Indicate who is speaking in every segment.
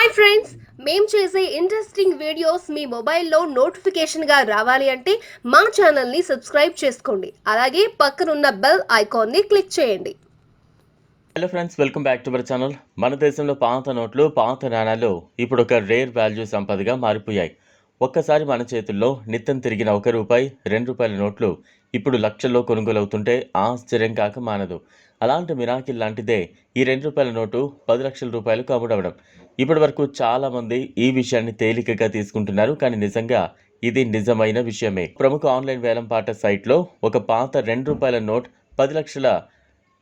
Speaker 1: Hi friends మేము చేసే interesting videos మీ మొబైల్లో నోటిఫికేషన్గా రావాలి అంటే మా ఛానల్ని సబ్స్క్రైబ్ చేసుకోండి. అలాగే పక్కనున్న బెల్ ఐకాన్ని క్లిక్ చేయండి.
Speaker 2: Hello friends welcome back to our channel మన దేశంలో పాత నోట్లు పాత నాణాలు ఇప్పుడు ఒక రేర్ వాల్యూ సంపదగా మారిపోయాయి. ఒక్కసారి మన చేతుల్లో నిత్యం తిరిగిన ఒక రూపాయి రెండు రూపాయల నోట్లు ఇప్పుడు లక్షల్లో కొనుగోలు అవుతుంటే ఆశ్చర్యం కాక మానదు. అలాంటి మిరాకిల్ లాంటిదే ఈ రెండు రూపాయల నోటు పది లక్షల రూపాయలు కమ్ముడవడం ఇప్పటి వరకు చాలామంది ఈ విషయాన్ని తేలికగా తీసుకుంటున్నారు. కానీ నిజంగా ఇది నిజమైన విషయమే. ప్రముఖ ఆన్లైన్ వేలంపాట సైట్లో ఒక పాత రెండు రూపాయల నోట్ పది లక్షల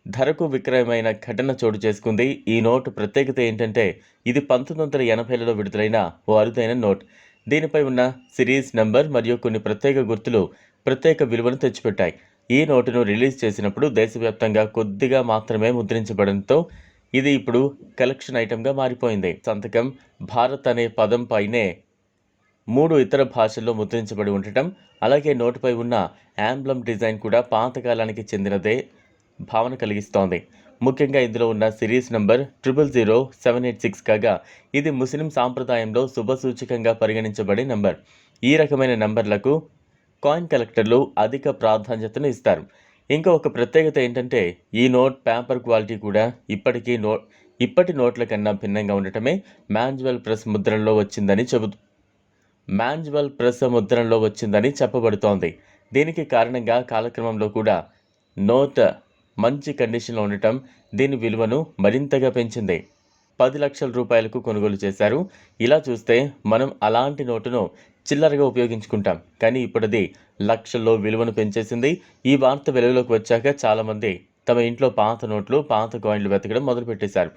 Speaker 2: ధరకు విక్రయమైన ఘటన చోటు చేసుకుంది. ఈ నోటు ప్రత్యేకత ఏంటంటే ఇది పంతొమ్మిది వందల ఎనభైలలో విడుదలైన ఓ అరుదైన నోట్. దీనిపై ఉన్న సిరీస్ నంబర్ మరియు కొన్ని ప్రత్యేక గుర్తులు ప్రత్యేక విలువను తెచ్చిపెట్టాయి. ఈ నోటును రిలీజ్ చేసినప్పుడు దేశవ్యాప్తంగా కొద్దిగా మాత్రమే ముద్రించబడంతో ఇది ఇప్పుడు కలెక్షన్ ఐటెంగా మారిపోయింది. సంతకం భారత్ అనే పదం పైనే మూడు ఇతర భాషల్లో ముద్రించబడి ఉండటం అలాగే నోటుపై ఉన్న యాంబ్లం డిజైన్ కూడా పాతకాలానికి చెందినదే భావన కలిగిస్తోంది. ముఖ్యంగా ఇందులో ఉన్న series number triple zero seven eight six కాగా ఇది ముస్లిం సాంప్రదాయంలో శుభసూచకంగా పరిగణించబడే నంబర్. ఈ రకమైన నంబర్లకు కాయిన్ కలెక్టర్లు అధిక ప్రాధాన్యతను ఇస్తారు. ఇంకా ఒక ప్రత్యేకత ఏంటంటే ఈ నోట్ పేపర్ క్వాలిటీ కూడా ఇప్పటికీ నో ఇప్పటి నోట్ల కన్నా భిన్నంగా ఉండటమే మాన్యువల్ ప్రెస్ ముద్రణలో వచ్చిందని చెబుతూ మాన్యువల్ ప్రెస్ ముద్రణలో వచ్చిందని చెప్పబడుతోంది. దీనికి కారణంగా కాలక్రమంలో కూడా నోట్ మంచి కండిషన్లో ఉండటం దీని విలువను మరింతగా పెంచింది. పది లక్షల రూపాయలకు కొనుగోలు చేశారు. ఇలా చూస్తే మనం అలాంటి నోటును చిల్లరగా ఉపయోగించుకుంటాం. కానీ ఇప్పుడది లక్షల్లో విలువను పెంచేసింది. ఈ వార్త వెలుగులోకి వచ్చాక చాలామంది తమ ఇంట్లో పాత నోట్లు పాత కాయిన్లు వెతకడం మొదలుపెట్టేశారు.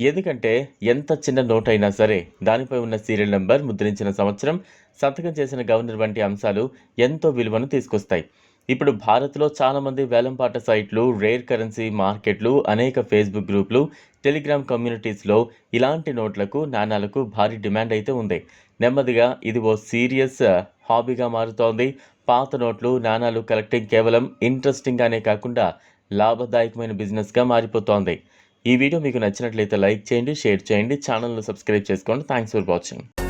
Speaker 2: ఎందుకంటే ఎంత చిన్న నోట్ అయినా సరే దానిపై ఉన్న సీరియల్ నెంబర్ ముద్రించిన సంవత్సరం సంతకం చేసిన గవర్నర్ వంటి అంశాలు ఎంతో విలువను తీసుకొస్తాయి. ఇప్పుడు భారత్లో చాలామంది వేలంపాట సైట్లు రేర్ కరెన్సీ మార్కెట్లు అనేక ఫేస్బుక్ గ్రూపులు టెలిగ్రామ్ కమ్యూనిటీస్లో ఇలాంటి నోట్లకు నాణాలకు భారీ డిమాండ్ అయితే ఉంది. నెమ్మదిగా ఇది ఓ సీరియస్ హాబీగా uh, మారుతోంది. పాత నోట్లు నాణాలు కలెక్టింగ్ కేవలం ఇంట్రెస్టింగ్గానే కాకుండా లాభదాయకమైన బిజినెస్గా మారిపోతోంది. ఈ వీడియో మీకు నచ్చినట్లయితే లైక్ చేయండి షేర్ చేయండి ఛానల్ను సబ్స్క్రైబ్ చేసుకోండి. Thanks for watching